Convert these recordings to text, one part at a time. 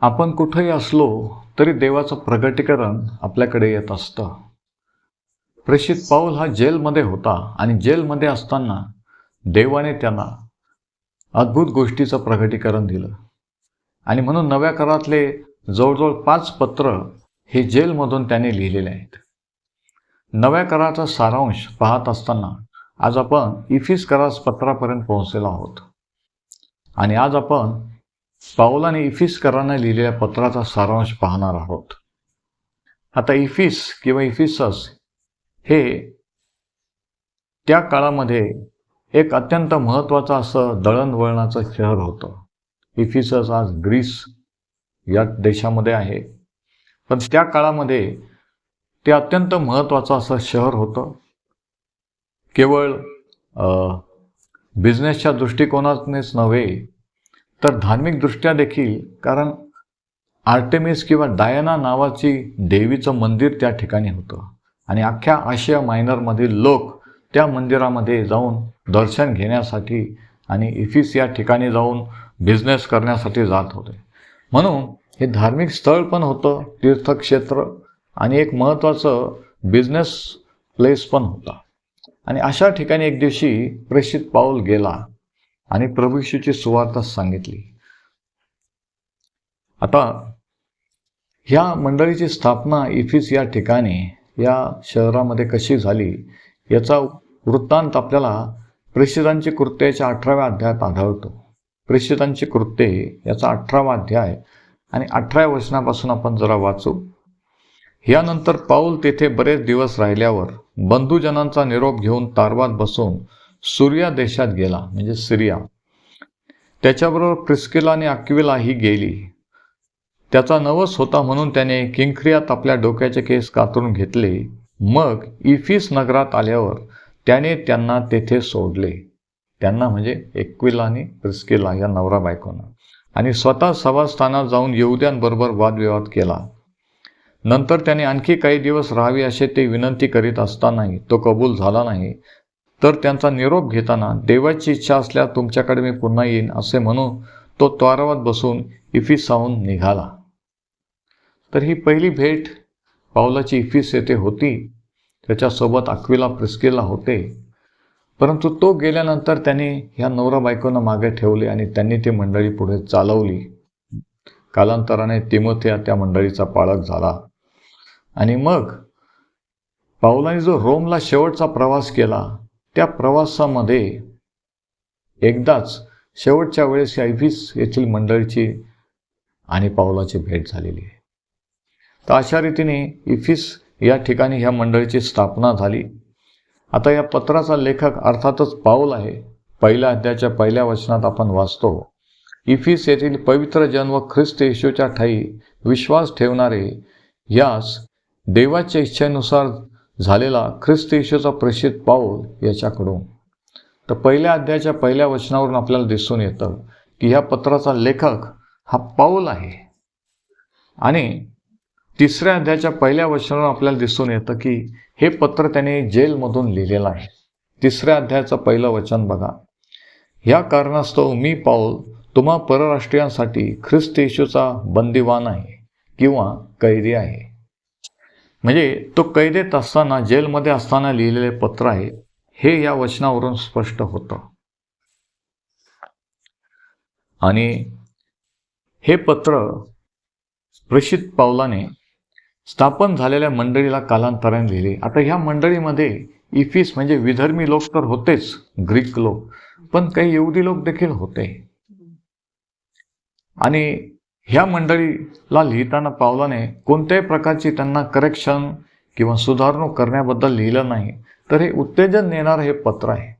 आपण कुठेही असलो तरी देवाचं प्रगटीकरण आपल्याकडे येत असतं. प्रेषित पाऊल हा जेलमध्ये होता आणि जेलमध्ये असताना देवाने त्यांना अद्भुत गोष्टीचं प्रगटीकरण दिलं. आणि म्हणून नव्या करातले जवळजवळ पाच पत्र हे जेलमधून त्याने लिहिलेले आहेत. नव्या कराचा सारांश पाहत असताना आज आपण इफिस करास पत्रापर्यंत पोहोचलेलो आहोत. आणि आज आपण पावलाने इफिसकरांना लिहिलेल्या पत्राचा सारांश पाहणार आहोत. आता इफिस किंवा इफिसस हे त्या काळामध्ये एक अत्यंत महत्त्वाचं असं दळणवळणाचं शहर होतं. इफिसस आज ग्रीस या देशामध्ये आहे. पण त्या काळामध्ये ते अत्यंत महत्त्वाचं असं शहर होतं. केवळ बिझनेसच्या दृष्टिकोनातनेच नव्हे तर धार्मिकदृष्ट्या देखील कारण आर्टेमिस किंवा डायना नावाची देवीचं मंदिर त्या ठिकाणी होतं. आणि अख्ख्या आशिया मायनरमधील लोक त्या मंदिरामध्ये जाऊन दर्शन घेण्यासाठी आणि इफिस या ठिकाणी जाऊन बिझनेस करण्यासाठी जात होते. म्हणून हे धार्मिक स्थळ पण होतं तीर्थक्षेत्र आणि एक महत्त्वाचं बिझनेस प्लेस पण होता. आणि अशा ठिकाणी एक दिवशी प्रेषित पाऊल गेला. आणि प्रभूशीची सुवार्ता सांगितली. आता ह्या मंडळीची स्थापना इफिस या ठिकाणी या शहरामध्ये कशी झाली याचा वृत्तांत आपल्याला प्रेषितांची कृत्याच्या अठराव्या अध्यायात आढळतो. प्रेषितांची कृत्ये याचा अठरावा अध्याय आणि अठराव्या वचनापासून आपण जरा वाचू. यानंतर पाऊल तेथे बरेच दिवस राहिल्यावर बंधुजनांचा निरोप घेऊन तारवात बसून सूर्या देशात गेला म्हणजे सिरिया. त्याच्याबरोबर प्रिस्किला आणि अक्विला ही गेली. त्याचा नवस होता म्हणून त्याने किंख्रियात आपल्या डोक्याचे केस कातरून घेतले. मग इफिस नगरात आल्यावर त्याने त्यांना तेथे सोडले. त्यांना म्हणजे एक्विला आणि प्रिस्किला या नवरा बायकोना. आणि स्वतः सभास्थानात जाऊन येऊद्यांबरोबर वादविवाद केला. नंतर त्याने आणखी काही दिवस राहावे असे ते विनंती करीत असतानाही तो कबूल झाला नाही. तर त्यांचा निरोप घेताना देवाची इच्छा असल्यास तुमच्याकडे मी पुन्हा येईन असे म्हणून तो त्वारावात बसून इफिसाहून निघाला. तर ही पहिली भेट पावलाची इफिस येथे होती. त्याच्यासोबत अक्विला प्रिस्किला होते. परंतु तो गेल्यानंतर त्यांनी ह्या नवरा बायकोनं मागे ठेवले आणि त्यांनी ती मंडळी पुढे चालवली. कालांतराने तिमोथ्या त्या मंडळीचा पाळक झाला. आणि मग पावलाने जो रोमला शेवटचा प्रवास केला त्या प्रवासामध्ये एकदाच शेवटच्या वेळेस या इफिस येथील मंडळीची आणि पावलाची भेट झालेली आहे. तर अशा रीतीने इफिस या ठिकाणी ह्या मंडळीची स्थापना झाली. आता या पत्राचा लेखक अर्थातच पाऊल आहे. पहिल्या अध्यायाच्या पहिल्या वचनात आपण वाचतो इफिस येथील पवित्र जन व ख्रिस्त येशूच्या ठाई विश्वास ठेवणारे यास देवाच्या इच्छेनुसार झालेला ख्रिस्त येशूचा प्रेषित पाऊल याच्याकडून. तर पहिल्या अध्यायाच्या पहिल्या वचनावरून आपल्याला दिसून येतं की ह्या पत्राचा लेखक हा पाऊल आहे. आणि तिसऱ्या अध्यायाच्या पहिल्या वचनावरून आपल्याला दिसून येतं की हे पत्र त्याने जेलमधून लिहिलेलं आहे. तिसऱ्या अध्यायाचं पहिलं वचन बघा. या कारणास्तव मी पाऊल तुम्हा परराष्ट्रीयांसाठी ख्रिस्त येशूचा बंदिवान आहे किंवा कैदी आहे. म्हणजे तो कैदेत असताना जेलमध्ये असताना लिहिलेले पत्र आहे हे या वचनावरून स्पष्ट होतं. आणि हे पत्र प्रेषित पावलाने स्थापन झालेल्या मंडळीला कालांतराने लिहिले. आता ह्या मंडळीमध्ये इफिस म्हणजे विधर्मी लोक तर होतेच ग्रीक लोक पण काही यहुदी लोक देखील होते. आणि ह्या मंडळीला लिहिताना पावलाने कोणत्याही प्रकारची त्यांना करेक्शन किंवा सुधारणूक करण्याबद्दल लिहिलं नाही तर हे उत्तेजन देणारं हे पत्र आहे.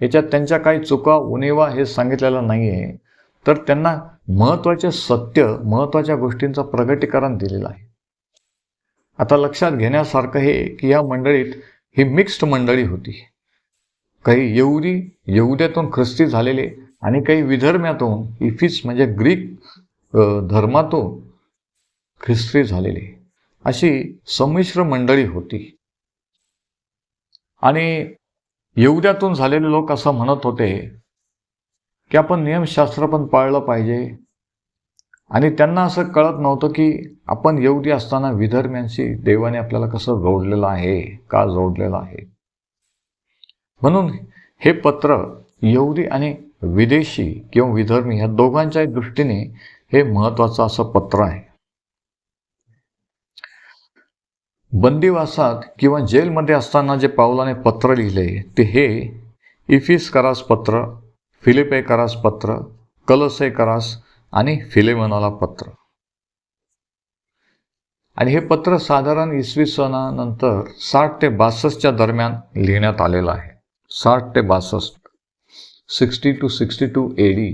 याच्यात त्यांच्या काही चुका उणेवा हे सांगितलेलं नाही आहे तर त्यांना महत्त्वाचे सत्य महत्त्वाच्या गोष्टींचं प्रगटीकरण दिलेलं आहे. आता लक्षात घेण्यासारखं हे की या मंडळीत ही मिक्स्ड मंडळी होती. काही येऊदी येऊद्यातून ख्रिस्ती झालेले आणि काही विधर्म्यातून इफिस म्हणजे ग्रीक धर्मातून ख्रिस्त्री झालेले. अशी संमिश्र मंडळी होती. आणि येवद्यातून झालेले लोक असं म्हणत होते की आपण नियमशास्त्र पण पाळलं पाहिजे. आणि त्यांना असं कळत नव्हतं की आपण येऊदी असताना विधर्म्यांशी देवाने आपल्याला कसं जोडलेलं आहे का जोडलेलं आहे. म्हणून हे पत्र यहुदी आणि विदेशी किंवा विधर्मी ह्या दोघांच्या दृष्टीने हे महत्वाचं असं पत्र आहे. बंदिवासात किंवा जेलमध्ये असताना जे पावलाने पत्र लिहिले ते हे इफिस करास पत्र फिलिपे करास पत्र कलसे करास आणि फिलेमनाला पत्र. आणि हे पत्र साधारण इसवी सणानंतर साठ ते बासष्टच्या दरम्यान लिहिण्यात आलेलं आहे. साठ ते बासष्ट. Sixty two sixty two AD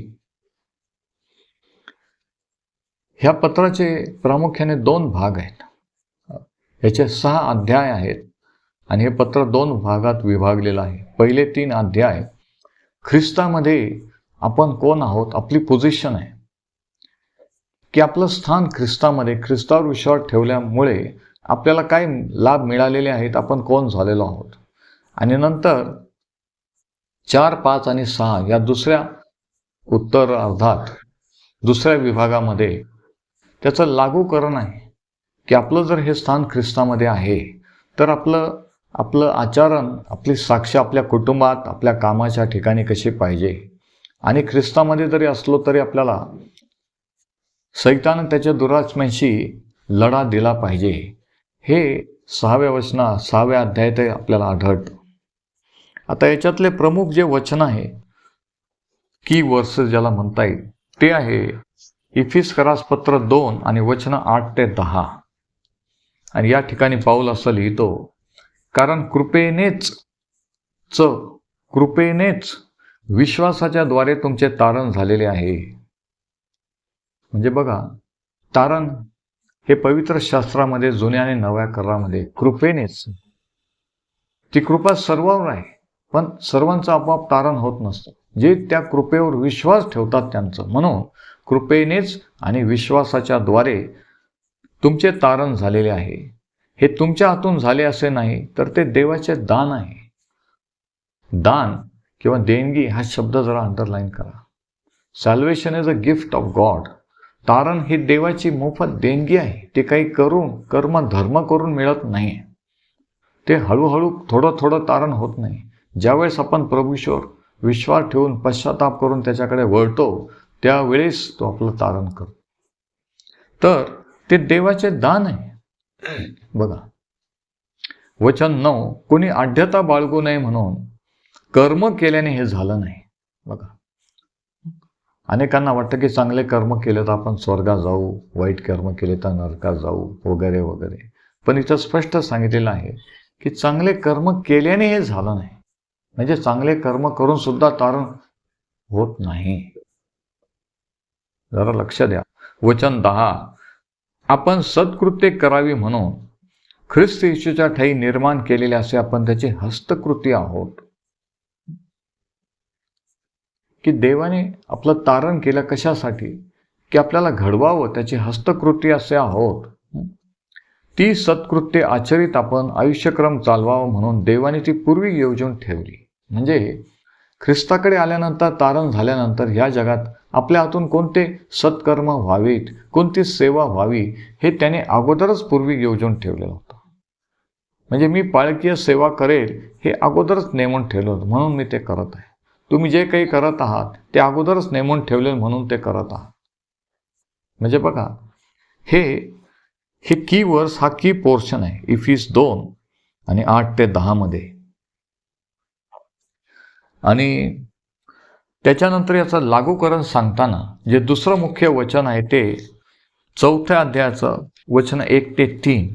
ह्या पत्राचे प्रामुख्याने दोन भाग आहेत. याचे सहा अध्याय आहेत आणि हे पत्र दोन भागात विभागलेलं आहे. पहिले तीन अध्याय ख्रिस्तामध्ये आपण कोण आहोत? आपली पोझिशन आहे. की आपलं स्थान ख्रिस्तामध्ये ख्रिस्तावर विश्वास ठेवल्यामुळे आपल्याला काय लाभ मिळालेले आहेत? आपण कोण झालेलो आहोत? आणि नंतर चार पाच आणि सहा या दुसऱ्या उत्तर अर्धात दुसऱ्या विभागामध्ये त्याचं लागूकरण आहे. की आपलं जर हे स्थान ख्रिस्तामध्ये आहे तर आपलं आपलं आचरण आपली साक्ष आपल्या कुटुंबात आपल्या कामाच्या ठिकाणी कशी पाहिजे? आणि ख्रिस्तामध्ये जरी असलो तरी आपल्याला सैतान त्याच्या दुरात्म्यांशी लढा दिला पाहिजे. हे सहाव्या वचना सहाव्या अध्यायात आपल्याला आढळतं. आता याच्यातले प्रमुख जे वचन आहे की वर्स ज्याला म्हणता येईल ते आहे इफिस करास पत्र दोन आणि वचन आठ ते दहा. आणि या ठिकाणी पाऊल असं लिहितो कारण कृपेनेच च कृपेनेच विश्वासाच्या द्वारे तुमचे तारण झालेले आहे. म्हणजे बघा तारण हे पवित्र शास्त्रामध्ये जुन्या आणि नव्या करामध्ये कृपेनेच. ती कृपा सर्वांवर आहे पण सर्वांचं आपोआप तारण होत नसतं. जे त्या कृपेवर विश्वास ठेवतात त्यांचं. म्हणून कृपेनेच आणि विश्वासाच्या द्वारे तुमचे तारण झालेले आहे. हे तुमच्या हातून झाले असे नाही तर ते देवाचे दान आहे. दान किंवा देणगी हा शब्द जरा अंडरलाईन करा. Salvation is a gift of God तारण ही देवाची मोफत देणगी आहे. ते काही करून कर्म धर्म करून मिळत नाही ते हळूहळू थोडं थोडं तारण होत नाही. ज्यावेळेस आपण प्रभूश्वर विश्वास ठेवून पश्चाताप करून त्याच्याकडे वळतो त्यावेळेस तो आपलं तारण करतो. तर ते देवाचे दान आहे. बघा. वचन नऊ कोणी आढ्यता बाळगू नये म्हणून कर्म केल्याने हे झालं नाही. बघा. अनेकांना वाटतं की चांगले कर्म केले तर आपण स्वर्गात जाऊ वाईट कर्म केले तर नरकात जाऊ वगैरे वगैरे. पण इथं स्पष्ट सांगितलेलं आहे की चांगले कर्म केल्याने हे झालं नाही. म्हणजे चांगले कर्म करून सुद्धा तारण होत नाही. जरा लक्ष द्या. वचन दहा. आपण सत्कृत्य करावी म्हणून ख्रिस्त येशूच्या ठाई निर्माण केलेले असे आपण त्याची हस्तकृती आहोत. की देवाने आपलं तारण केलं कशासाठी? की आपल्याला घडवावं त्याची हस्तकृती असे आहोत. ती सत्कृत्य आचरित आपण आयुष्यक्रम चालवावं म्हणून देवाने ती पूर्वी योजून ठेवली. म्हणजे ख्रिस्ताकडे आल्यानंतर तारण झाल्यानंतर ह्या जगात आपल्या हातून कोणते सत्कर्म व्हावीत कोणती सेवा व्हावी हे त्याने अगोदरच पूर्वी योजून ठेवलेलं होतं. म्हणजे मी पाळकीय सेवा करेल हे अगोदरच नेमून ठेवलं होतं म्हणून मी ते करत आहे. तुम्ही जे काही करत आहात ते अगोदरच नेमून ठेवले म्हणून ते करत आहात. म्हणजे बघा हे हे की वर्स हा की पोर्शन आहे इफिस दोन आणि आठ ते दहामध्ये आणि त्याच्यानंतर याचं लागूकरण सांगताना जे दुसरं मुख्य वचन आहे ते चौथ्या अध्यायाचं वचन एक ते तीन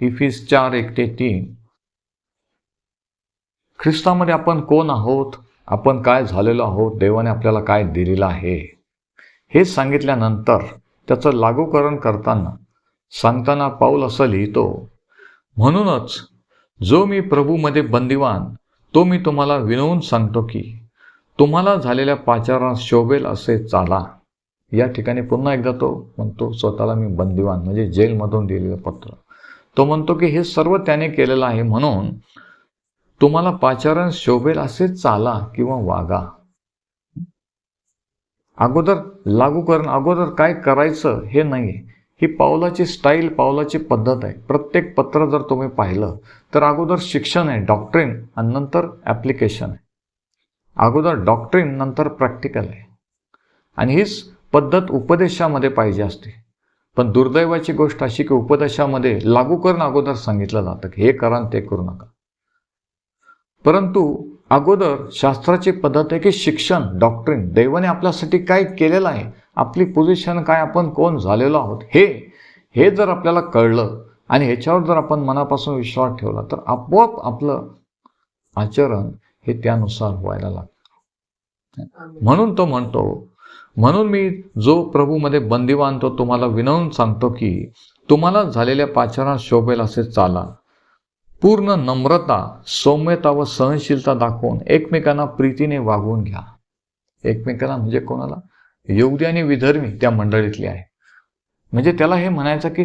इफिस चार एक ते तीन. ख्रिस्तामध्ये आपण कोण आहोत? आपण काय झालेलो आहोत? देवाने आपल्याला काय दिलेलं आहे? हे सांगितल्यानंतर त्याचं लागूकरण करताना सांगताना पाऊल असं लिहितो म्हणूनच जो मी प्रभूमध्ये बंदिवान तो मी तुम्हाला विनवून सांगतो की तुम्हाला झालेल्या पाचारात शोभेल असे चाला. या ठिकाणी पुन्हा एकदा तो म्हणतो स्वतःला मी बंदिवान म्हणजे जेलमधून दिलेलं पत्र. तो म्हणतो की हे सर्व त्याने केलेलं आहे म्हणून तुम्हाला पाचारण शोभेल असे चाला किंवा वागा. अगोदर लागू करणं अगोदर काय करायचं हे नाही आहे ही पावलाची स्टाईल पावलाची पद्धत आहे. प्रत्येक पत्र जर तुम्ही पाहिलं तर अगोदर शिक्षण आहे डॉक्ट्रिन आणि नंतर ॲप्लिकेशन आहे. अगोदर डॉक्ट्रिन नंतर प्रॅक्टिकल आहे. आणि हीच पद्धत उपदेशामध्ये पाहिजे असते. पण दुर्दैवाची गोष्ट अशी की उपदेशामध्ये लागू करणं अगोदर सांगितलं जातं की हे करा ते करू नका. परंतु अगोदर शास्त्राची पद्धत आहे की शिक्षण डॉक्ट्रिन देवाने आपल्यासाठी काय केलेलं आहे आपली पोझिशन काय आपण कोण झालेलो आहोत हे हे जर आपल्याला कळलं आणि ह्याच्यावर जर आपण मनापासून विश्वास ठेवला तर आपोआप आपलं आचरण हे त्यानुसार व्हायला लागतं म्हणून तो म्हणतो म्हणून मी जो प्रभूमध्ये बंदिवान तो तुम्हाला विनवून सांगतो की तुम्हाला झालेल्या पाचारात शोभेल असे चाला. पूर्ण नम्रता सौम्यता व सहनशीलता दाखवून एकमेकांना प्रीतीने वागवून घ्या. एकमेकांना म्हणजे कोणाला? यहुदी आणि विधर्मी त्या मंडळीतले आहे. म्हणजे त्याला हे म्हणायचं की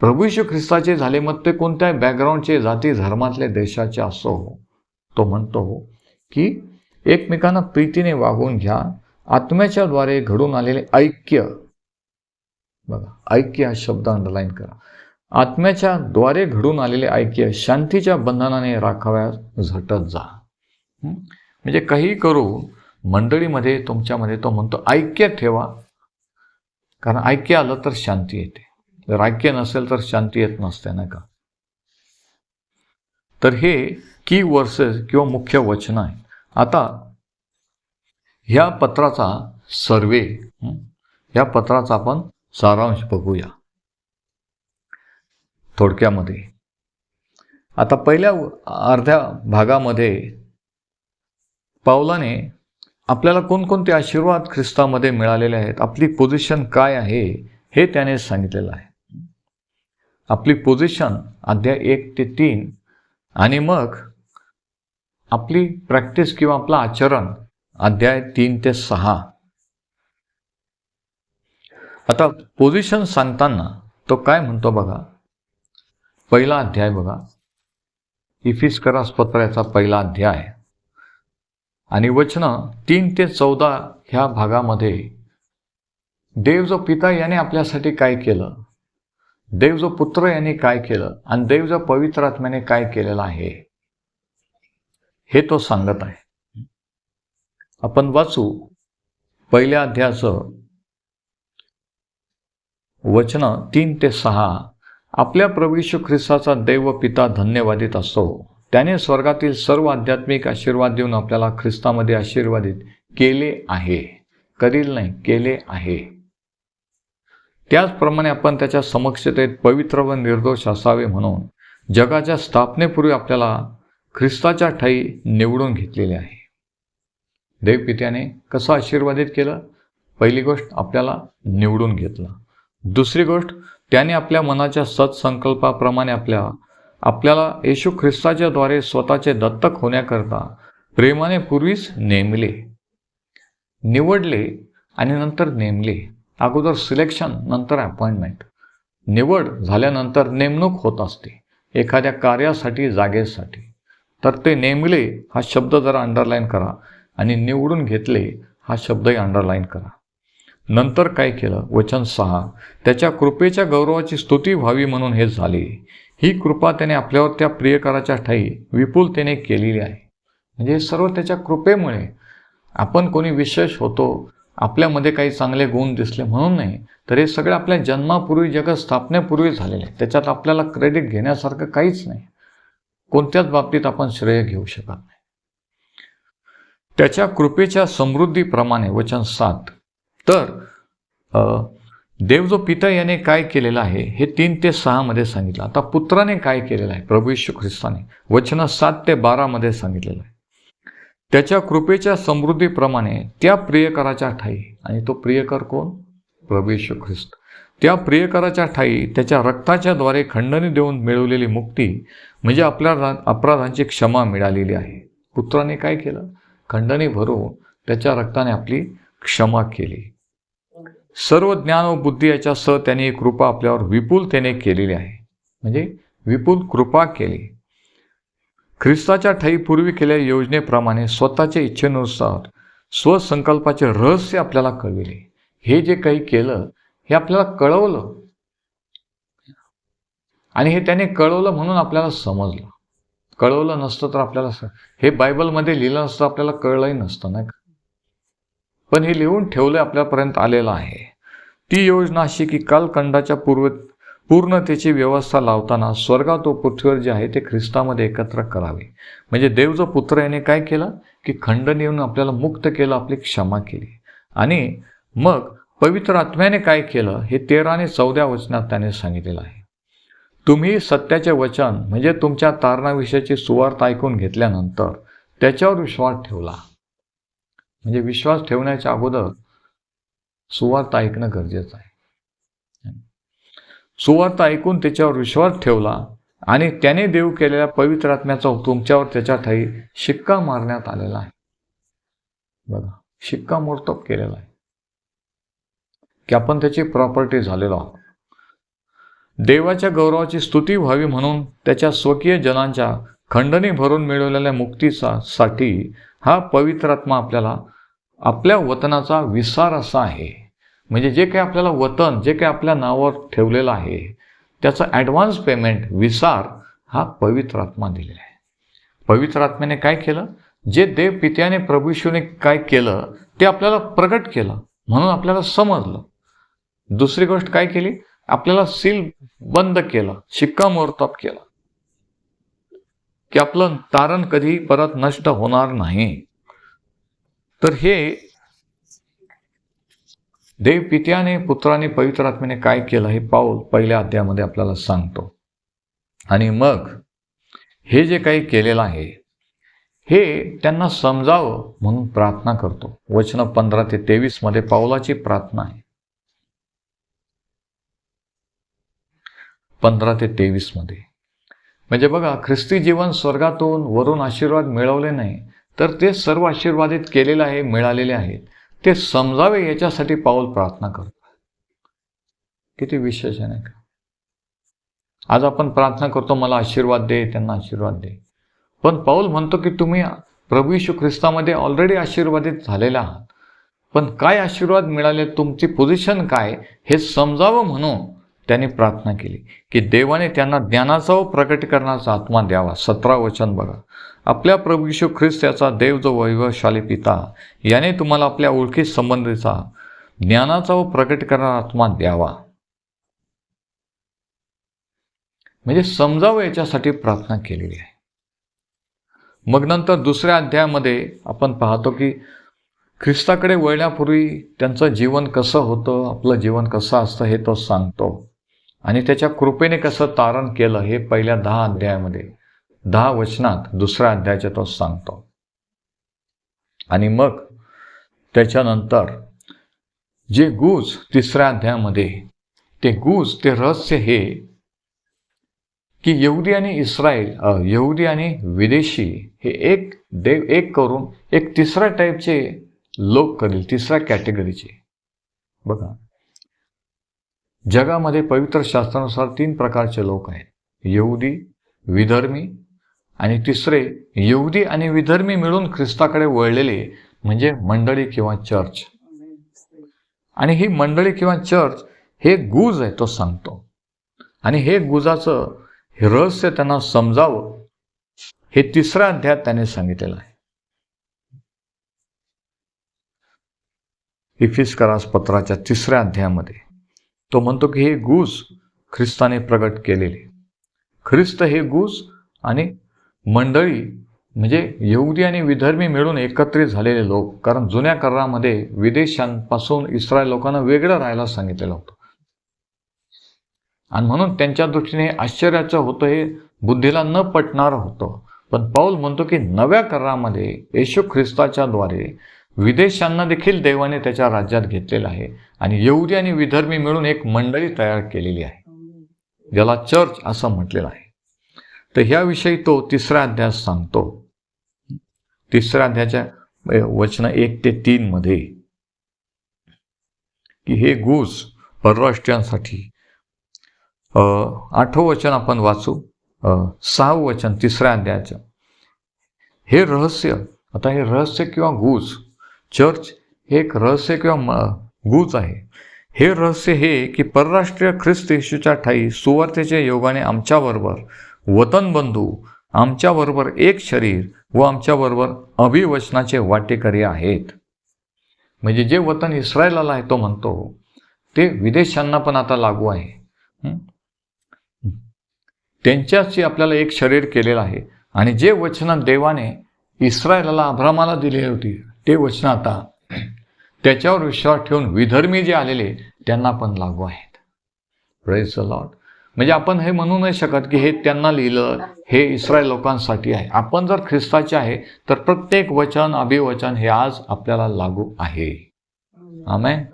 प्रभू यशू ख्रिस्ताचे झाले मग ते कोणत्या बॅकग्राऊंडचे जाती धर्मातले देशाचे असो. तो म्हणतो की एकमेकांना प्रीतीने वागून घ्या. आत्म्याच्या द्वारे घडून आलेले ऐक्य. बघा ऐक्य हा शब्द अंडरलाईन करा. आत्म्याच्या द्वारे घडून आलेले ऐक्य शांतीच्या बंधनाने राखाव्यास झटत जा. म्हणजे काही करू मंडळीमध्ये तुमच्यामध्ये तो म्हणतो ऐक्य ठेवा. कारण ऐक्य आलं तर शांती येते. जर ऐक्य नसेल तर शांती येत नसते नाही का? तर हे की वर्सेस किंवा मुख्य वचन आहे. आता ह्या पत्राचा सर्वे या ह्या पत्राचा आपण सारांश बघूया. थोडक्यामध्ये. आता पहिल्या अर्ध्या भागामध्ये पावलाने आपल्याला कोणकोणते आशीर्वाद ख्रिस्तामध्ये मिळालेले आहेत आपली पोझिशन काय आहे हे त्याने सांगितलेलं आहे. आपली पोझिशन अध्याय एक ते तीन आणि मग आपली प्रॅक्टिस किंवा आपलं आचरण अध्याय तीन ते सहा. आता पोझिशन सांगताना तो काय म्हणतो बघा? पहिला अध्याय बघा. इफिस करासपत्राचा पहिला अध्याय. आणि वचनं तीन ते चौदा ह्या भागामध्ये देव जो पिता याने आपल्यासाठी काय केलं? देव जो पुत्र याने काय केलं? आणि देव जो पवित्र आत्म्याने काय केलेलं आहे? हे तो सांगत आहे. आपण वाचू पहिल्या अध्यायाचं वचन तीन ते सहा. आपल्या प्रवेश ख्रिस्ताचा देव पिता धन्यवादित असतो त्याने स्वर्गातील सर्व आध्यात्मिक आशीर्वाद देऊन आपल्याला ख्रिस्तामध्ये आशीर्वादित केले आहे. करील नाही केले आहे. त्याचप्रमाणे आपण त्याच्या समक्षतेत पवित्र व निर्दोष असावे म्हणून जगाच्या स्थापनेपूर्वी आपल्याला ख्रिस्ताच्या ठाई निवडून घेतलेले आहे. देवपित्याने कसं आशीर्वादित केलं? पहिली गोष्ट आपल्याला निवडून घेतलं. दुसरी गोष्ट त्याने आपल्या मनाच्या सत्संकल्पाप्रमाणे आपल्या आपल्याला येशू ख्रिस्ताच्याद्वारे स्वतःचे दत्तक होण्याकरता प्रेमाने पूर्वीच नेमले. निवडले आणि नंतर नेमले. अगोदर सिलेक्शन नंतर अपॉइंटमेंट. निवड झाल्यानंतर नेमणूक होत असते. एखाद्या कार्यासाठी जागेसाठी. तर ते नेमले हा शब्द जरा अंडरलाईन करा आणि निवडून घेतले हा शब्दही अंडरलाईन करा. नंतर काय केलं? वचन सहा. त्याच्या कृपेच्या गौरवाची स्तुती व्हावी म्हणून हे झाले. ही कृपा त्याने आपल्यावर त्या प्रियकराच्या ठाई विपुलतेने केलेली आहे. म्हणजे हे सर्व त्याच्या कृपेमुळे. आपण कोणी विशेष होतो आपल्यामध्ये काही चांगले गुण दिसले म्हणून नाही तर हे सगळे आपल्या जन्मापूर्वी जगत स्थापनेपूर्वी झालेले आहे त्याच्यात आपल्याला क्रेडिट घेण्यासारखं काहीच नाही. कोणत्याच बाबतीत आपण श्रेय घेऊ शकत नाही. त्याच्या कृपेच्या समृद्धीप्रमाणे वचन सात. तर देव जो पिता याने काय केलेलं आहे हे तीन ते सहामध्ये सांगितलं. आता पुत्राने काय केलेलं आहे? प्रभू यशू ख्रिस्ताने. वचन सात ते बारामध्ये सांगितलेलं आहे. त्याच्या कृपेच्या समृद्धीप्रमाणे त्या प्रियकराच्या ठाई आणि तो प्रियकर कोण? प्रभू यशू ख्रिस्त. त्या प्रियकराच्या ठाई त्याच्या रक्ताच्या द्वारे खंडणी देऊन मिळवलेली मुक्ती म्हणजे आपल्या अपराधांची क्षमा मिळालेली आहे. पुत्राने काय केलं? खंडने भरून त्याच्या रक्ताने आपली क्षमा केली. सर्व ज्ञान व बुद्धी याच्या सह त्यांनी कृपा आपल्यावर विपुलतेने केलेली आहे. म्हणजे विपुल कृपा केली. ख्रिस्ताच्या ठाई पूर्वी केलेल्या योजनेप्रमाणे स्वतःच्या इच्छेनुसार स्वसंकल्पाचे रहस्य आपल्याला कळविले. हे जे काही केलं हे आपल्याला कळवलं. आणि हे त्याने कळवलं म्हणून आपल्याला समजलं. कळवलं नसतं तर आपल्याला हे बायबलमध्ये लिहिलं नसतं आपल्याला कळलंही नसतं नाही का? पण हे लिहून ठेवलं आपल्यापर्यंत आलेलं आहे. ती योजना अशी की कालखंडाच्या पूर्व पूर्णतेची व्यवस्था लावताना स्वर्गात व पृथ्वीवर जे आहे ते ख्रिस्तामध्ये एकत्र करावे. म्हणजे देव पुत्र याने काय केलं? की खंडन येऊन आपल्याला मुक्त केलं आपली क्षमा केली. आणि मग पवित्र आत्म्याने काय केलं? हे तेरा आणि चौद्या वचनात त्याने सांगितलेलं आहे. तुम्ही सत्याचे वचन म्हणजे तुमच्या तारणाविषयीची सुवार्थ ऐकून घेतल्यानंतर त्याच्यावर विश्वास ठेवला. म्हणजे विश्वास ठेवण्याच्या अगोदर सुवार्थ ऐकणं गरजेचं आहे. सुवार्थ ऐकून त्याच्यावर विश्वास ठेवला आणि त्याने देव केलेल्या पवित्र आत्म्याचा तुमच्यावर त्याच्या ठाई शिक्का मारण्यात आलेला आहे. बघा शिक्का मोर्तब केलेला आहे. की आपण त्याची प्रॉपर्टी झालेलो आहोत. देवाच्या गौरवाची स्तुती व्हावी म्हणून त्याच्या स्वकीय जनांच्या खंडणी भरून मिळवलेल्या मुक्तीचा साठी हा पवित्रात्मा आपल्याला आपल्या वतनाचा विसार असा आहे. म्हणजे जे काही आपल्याला वतन जे काही आपल्या नावावर ठेवलेलं आहे त्याचं ॲडव्हान्स पेमेंट विसार हा पवित्र आत्मा दिलेला आहे. पवित्र आत्म्याने काय केलं? जे देव पित्याने प्रभू काय केलं ते आपल्याला प्रगट केलं म्हणून आपल्याला समजलं. दुसरी गोष्ट काय केली? आपल्याला सील बंद केलं शिक्कामोर्तब केलं. की आपलं तारण कधी परत नष्ट होणार नाही. तर हे देव पित्याने पुत्राने पवित्र आत्म्याने काय केलं हे पाऊल पहिल्या अध्यायामध्ये आपल्याला सांगतो. आणि मग हे जे काही केलेलं आहे हे त्यांना समजावं म्हणून प्रार्थना करतो. वचन पंधरा ते तेवीसमध्ये पाऊलाची प्रार्थना आहे. पंधरा ते तेवीसमध्ये. म्हणजे बघा ख्रिस्ती जीवन स्वर्गातून वरून आशीर्वाद मिळवले नाही तर ते सर्व आशीर्वादित केलेले आहे मिळालेले आहेत ते समजावे याच्यासाठी पाऊल प्रार्थना करतो. किती विशेष आहे नाही का? आज आपण प्रार्थना करतो मला आशीर्वाद दे त्यांना आशीर्वाद दे. पण पाऊल म्हणतो की तुम्ही प्रभू यशू ख्रिस्तामध्ये ऑलरेडी आशीर्वादित झालेला आहात. पण काय आशीर्वाद मिळाले तुमची पोझिशन काय हे समजावं म्हणून त्यांनी प्रार्थना केली की देवाने त्यांना ज्ञानाचा व प्रकट करण्याचा आत्मा द्यावा. सतरा वचन बघा. आपल्या प्रभू यशू ख्रिस्त याचा देव जो वैभवशाली पिता याने तुम्हाला आपल्या ओळखी संबंधीचा ज्ञानाचा व प्रकटीकरणाचा आत्मा द्यावा. म्हणजे समजावं याच्यासाठी प्रार्थना केलेली आहे. मग नंतर दुसऱ्या अध्यायामध्ये आपण पाहतो की ख्रिस्ताकडे वळण्यापूर्वी त्यांचं जीवन कसं होतं आपलं जीवन कसं असतं हे तो सांगतो. आणि त्याच्या कृपेने कसं तारण केलं हे पहिल्या दहा अध्यायामध्ये दहा वचनात दुसऱ्या अध्यायाच्या तो सांगतो. आणि मग त्याच्यानंतर जे गुज तिसऱ्या अध्यायामध्ये ते गुज ते रहस्य हे की यहुदी आणि इस्रायल यहुदी आणि विदेशी हे एक देव एक करून एक तिसऱ्या टाईपचे लोक करील तिसऱ्या कॅटेगरीचे बघा. जगामध्ये पवित्र शास्त्रानुसार तीन प्रकारचे लोक आहेत. यहुदी विधर्मी आणि तिसरे यहुदी आणि विधर्मी मिळून ख्रिस्ताकडे वळलेले म्हणजे मंडळी किंवा चर्च. आणि ही मंडळी किंवा चर्च हे गुज आहे तो सांगतो. आणि हे गुजाचं हे रहस्य त्यांना समजावं हे तिसऱ्या अध्यायात त्याने सांगितलेलं आहे. इफिस करास पत्राच्या तिसऱ्या अध्यायामध्ये तो म्हणतो की हे गुज ख्रिस्ताने प्रगट केलेले. ख्रिस्त हे गुज आणि मंडळी म्हणजे यहुदी आणि विधर्मी मिळून एकत्रित झालेले लोक. कारण जुन्या करारामध्ये विदेशांपासून इस्रायल लोकांना वेगळं राहायला सांगितलेलं होतं. आणि म्हणून त्यांच्या दृष्टीने आश्चर्याचं होतं हे बुद्धीला न पटणारं होतं. पण पाऊल म्हणतो की नव्या करारामध्ये येशू ख्रिस्ताच्या द्वारे विदेशांना देखील देवाने त्याच्या राज्यात घेतलेलं आहे. आणि येऊदी आणि विधर्मी मिळून एक मंडळी तयार केलेली आहे. ज्याला चर्च असं म्हटलेलं आहे. तर ह्याविषयी तो तिसऱ्या अध्याय सांगतो. तिसऱ्या अध्यायाच्या वचन एक ते तीन मध्ये की हे गुज परराष्ट्रीयांसाठी आठवं वचन आपण वाचू. सहावं वचन तिसऱ्या अध्यायाचं. हे रहस्य आता हे रहस्य किंवा गुज चर्च हे एक रहस्य किंवा म- गूच आहे. हे रहस्य हे की परराष्ट्रीय ख्रिस्त येशूच्या ठाई सुवार्तेच्या योगाने आमच्याबरोबर वतनबंधू आमच्याबरोबर एक शरीर व आमच्याबरोबर अभिवचनाचे वाटेकरी आहेत. म्हणजे जे वतन इस्रायलाला आहे तो म्हणतो ते विदेशांना पण आता लागू आहे. त्यांच्याशी आपल्याला एक शरीर केलेलं आहे. आणि जे वचनं देवाने इस्रायलाला अभ्रामाला दिली होती ते वचन आता त्याच्यावर विश्वास ठेवून विधर्मी जे आलेले त्यांना पण लागू आहेत. प्रेस लॉर्ड म्हणजे आपण हे म्हणू नाही शकत की हे त्यांना लिहिलं हे इस्रायल लोकांसाठी आहे. आपण जर ख्रिस्ताचे आहे तर प्रत्येक वचन अभिवचन हे आज आपल्याला लागू आहे. आमेन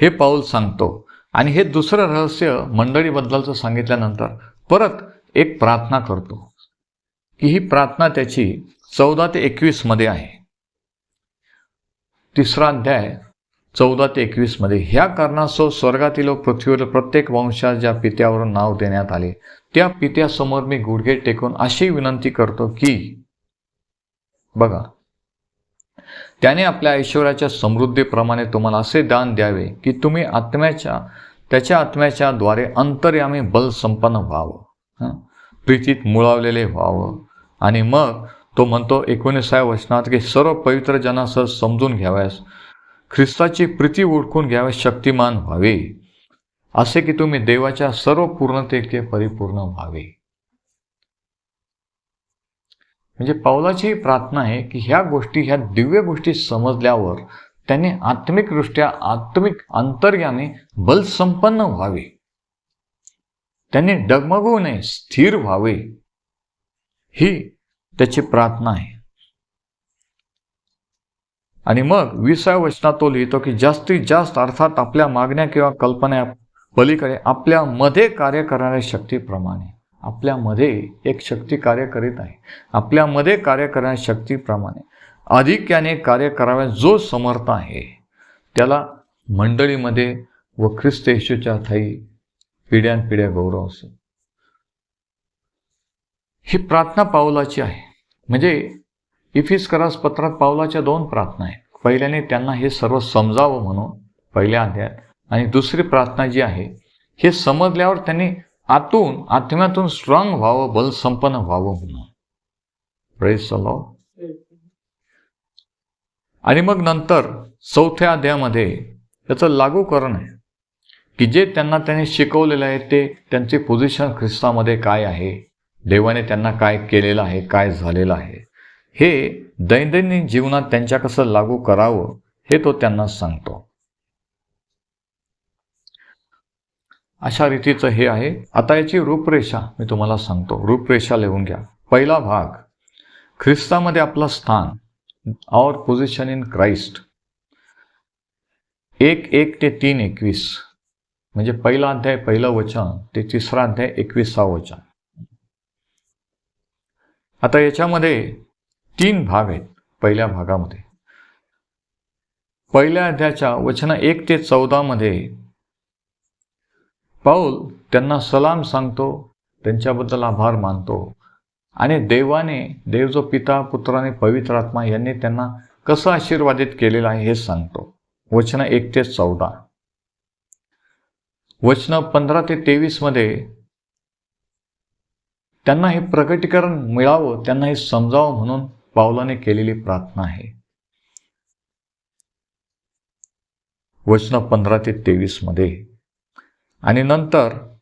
हे पाऊल सांगतो. आणि हे दुसरं रहस्य मंडळीबद्दलचं सांगितल्यानंतर परत एक प्रार्थना करतो. की ही प्रार्थना त्याची चौदा ते एकवीसमध्ये आहे. तिसरा अध्याय चौदा ते एकवीसमध्ये ह्या कारणास्तव स्वर्गातील व पृथ्वीवर प्रत्येक वंशात ज्या पित्यावरून नाव देण्यात आले त्या पित्यासमोर मी गुडघे टेकून अशी विनंती करतो की बघा त्याने आपल्या ऐश्वर्याच्या समृद्धीप्रमाणे तुम्हाला असे दान द्यावे की तुम्ही आत्म्याच्या त्याच्या आत्म्याच्या द्वारे अंतर्यामी बल संपन्न व्हावं प्रीतीत मुळावलेले व्हावं. आणि मग तो म्हणतो एकोणीसाव्या वचनात की सर्व पवित्र जनासह समजून घ्याव्यास. ख्रिस्ताची प्रीती ओळखून घ्याव्यास शक्तिमान व्हावे. असे की तुम्ही देवाच्या सर्व पूर्णतेचे परिपूर्ण व्हावे. म्हणजे पावलाची ही प्रार्थना आहे की ह्या गोष्टी ह्या दिव्य गोष्टी समजल्यावर त्याने आत्मिकदृष्ट्या आत्मिक अंतर्याने बलसंपन्न व्हावे. त्यांनी डगमगू नये स्थिर व्हावे. ही त्याची प्रार्थना आहे. आणि मग विसाव्या वचनात तो लिहितो की जास्तीत जास्त अर्थात आपल्या मागण्या किंवा कल्पना पलीकडे आपल्यामध्ये कार्य करणाऱ्या शक्तीप्रमाणे आपल्यामध्ये एक शक्ती कार्य करीत आहे. आपल्यामध्ये कार्य करणाऱ्या शक्तीप्रमाणे अधिक्याने कार्य कराव्या जो समर्थ आहे. त्याला मंडळीमध्ये व ख्रिस्त येशूच्या ठाई पिढ्यानपिढ्या गौरव असेल ही प्रार्थना पावलाची आहे. म्हणजे इफिस करास पत्रात पावलाच्या दोन प्रार्थना आहेत. पहिल्याने त्यांना हे सर्व समजावं म्हणून पहिल्या अध्यायात. आणि दुसरी प्रार्थना जी आहे हे समजल्यावर त्यांनी आतून आत्म्यातून स्ट्रॉंग व्हावं बलसंपन्न व्हावं म्हणून. प्रेस आणि मग नंतर चौथ्या अध्यायामध्ये त्याचं लागूकरण आहे. की जे त्यांना त्यांनी शिकवलेलं आहे ते त्यांचे पोझिशन ख्रिस्तामध्ये काय आहे? देवाने त्यांना काय केलेलं आहे काय झालेलं आहे. हे दैनंदिन जीवनात त्यांच्या कसं लागू करावं हे तो त्यांना सांगतो. अशा रीतीचं हे आहे. आता याची रूपरेषा मी तुम्हाला सांगतो. रूपरेषा लिहून घ्या. पहिला भाग ख्रिस्तामध्ये आपलं स्थान आवर पोझिशन इन क्राइस्ट एक एक ते तीन एकवीस. म्हणजे पहिला अध्याय पहिलं वचन ते तिसरा अध्याय एकविसा वचन. आता याच्यामध्ये तीन भाग आहेत पहिल्या भागामध्ये. पहिल्या अध्याच्या वचन एक ते चौदामध्ये पाऊल त्यांना सलाम सांगतो त्यांच्याबद्दल आभार मानतो आणि देवाने देव जो पिता पुत्राने पवित्र आत्मा यांनी त्यांना कसं आशीर्वादित केलेलं आहे हे सांगतो. वचन एक ते चौदा. वचन पंधरा ते तेवीसमध्ये त्यांना हे प्रकटीकरण मिळावं त्यांना हे समजावं म्हणून पावलाने केलेली प्रार्थना आहे. वचन पंधरा ते तेवीसमध्ये. आणि नंतर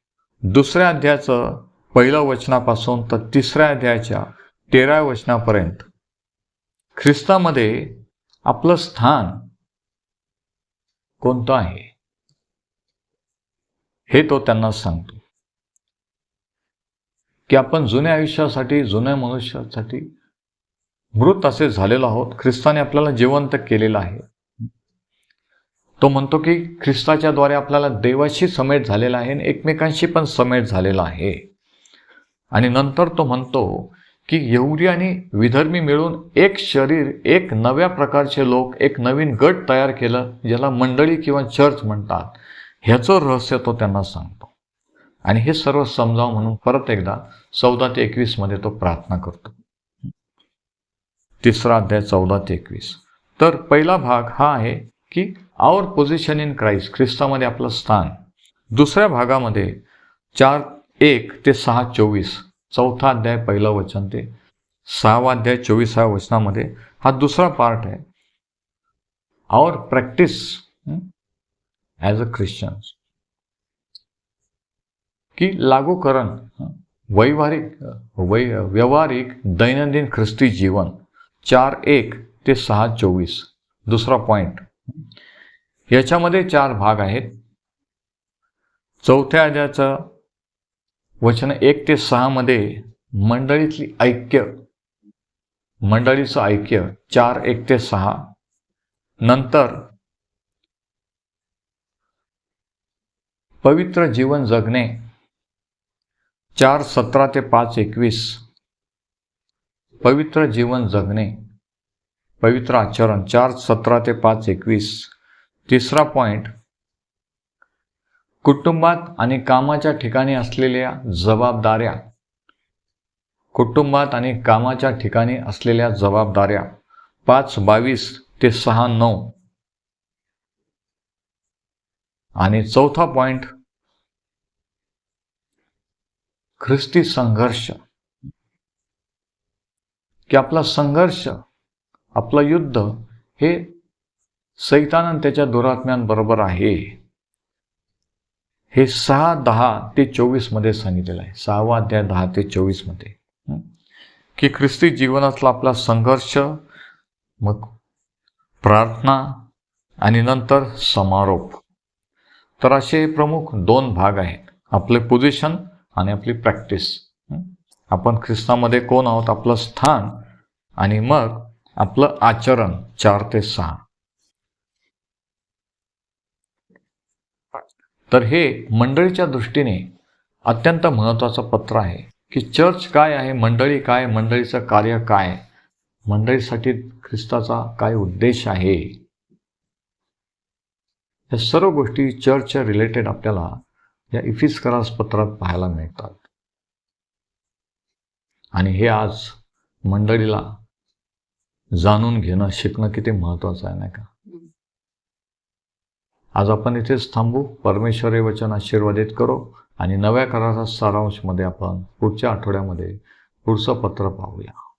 दुसऱ्या अध्यायाचं पहिल्या वचनापासून तर तिसऱ्या अध्यायाच्या तेराव्या वचनापर्यंत. ख्रिस्तामध्ये आपलं स्थान कोणतं आहे? हे तो त्यांना सांगतो. की आपण जुन्या आयुष्यासाठी जुन्या मनुष्यासाठी मृत असे झालेलो आहोत. ख्रिस्ताने आपल्याला जिवंत केलेलं आहे. तो म्हणतो की ख्रिस्ताच्या द्वारे आपल्याला देवाशी समेट झालेला आहे आणि एकमेकांशी पण समेट झालेला आहे. आणि नंतर तो म्हणतो की येवरी आणि विधर्मी मिळून एक शरीर एक नव्या प्रकारचे लोक एक नवीन गट तयार केलं ज्याला मंडळी किंवा चर्च म्हणतात. ह्याचं रहस्य तो त्यांना सांगतो. आणि हे सर्व समजावं म्हणून परत एकदा चौदा ते एकवीसमध्ये तो प्रार्थना करतो. तिसरा अध्याय चौदा ते एकवीस. तर पहिला भाग हा आहे की आवर पोझिशन इन क्राईस्ट ख्रिस्तामध्ये आपलं स्थान. दुसऱ्या भागामध्ये चार एक ते सहा चोवीस. चौथा अध्याय पहिलं वचन ते. सहावा अध्याय चोवीसाव्या वचनामध्ये हा दुसरा पार्ट आहे. Our practice as a Christians की लागूकरण हं, वैवाहिक वै व्यवहारिक दैनंदिन ख्रिस्ती जीवन चार एक ते सहा चोवीस. दुसरा पॉईंट याच्यामध्ये चार भाग आहेत. चौथ्या अध्याचं वचन एक ते सहामध्ये मंडळीतली ऐक्य मंडळीचं ऐक्य चार एक ते सहा. नंतर पवित्र जीवन जगणे चार सतरा ते पाच एकवीस. पवित्र जीवन जगणे. पवित्र आचरण. चार सतरा ते पाच एकवीस. तिसरा पॉईंट कुटुंबात आणि कामाच्या ठिकाणी असलेल्या जबाबदाऱ्या. कुटुंबात आणि कामाच्या ठिकाणी असलेल्या जबाबदाऱ्या. पाच बावीस ते सहा नऊ. आणि चौथा पॉईंट ख्रिस्ती संघर्ष. की आपला संघर्ष आपलं युद्ध हे सैतान त्याच्या दुरात्म्यांबरोबर आहे. हे सहा दहा ते चोवीसमध्ये सांगितलेलं आहे. सहावा अध्याय दहा ते चोवीसमध्ये. की ख्रिस्ती जीवनातला आपला संघर्ष मग प्रार्थना आणि नंतर समारोप. तर असे प्रमुख दोन भाग आहेत. आपले पोझिशन आणि आपली प्रॅक्टिस. आपण ख्रिस्तामध्ये कोण आहोत? आपलं स्थान आणि मग आपलं आचरण चार ते सहा. तर हे मंडळीच्या दृष्टीने अत्यंत महत्त्वाचं पत्र आहे की चर्च काय आहे मंडळी काय मंडळीचं कार्य काय? मंडळीसाठी ख्रिस्ताचा काय उद्देश आहे? या सर्व गोष्टी चर्चच्या रिलेटेड आपल्याला या इफिस्करास पत्रात पाहायला मिळतात. आणि हे आज मंडळीला जाणून घेणं शिकणं किती महत्वाचं आहे नाही का? आज आपण इथेच थांबू. परमेश्वर वचन आशीर्वादित करो. आणि नव्या कराराचा सारांशमध्ये आपण पुढच्या आठवड्यामध्ये पुढचं पत्र पाहूया.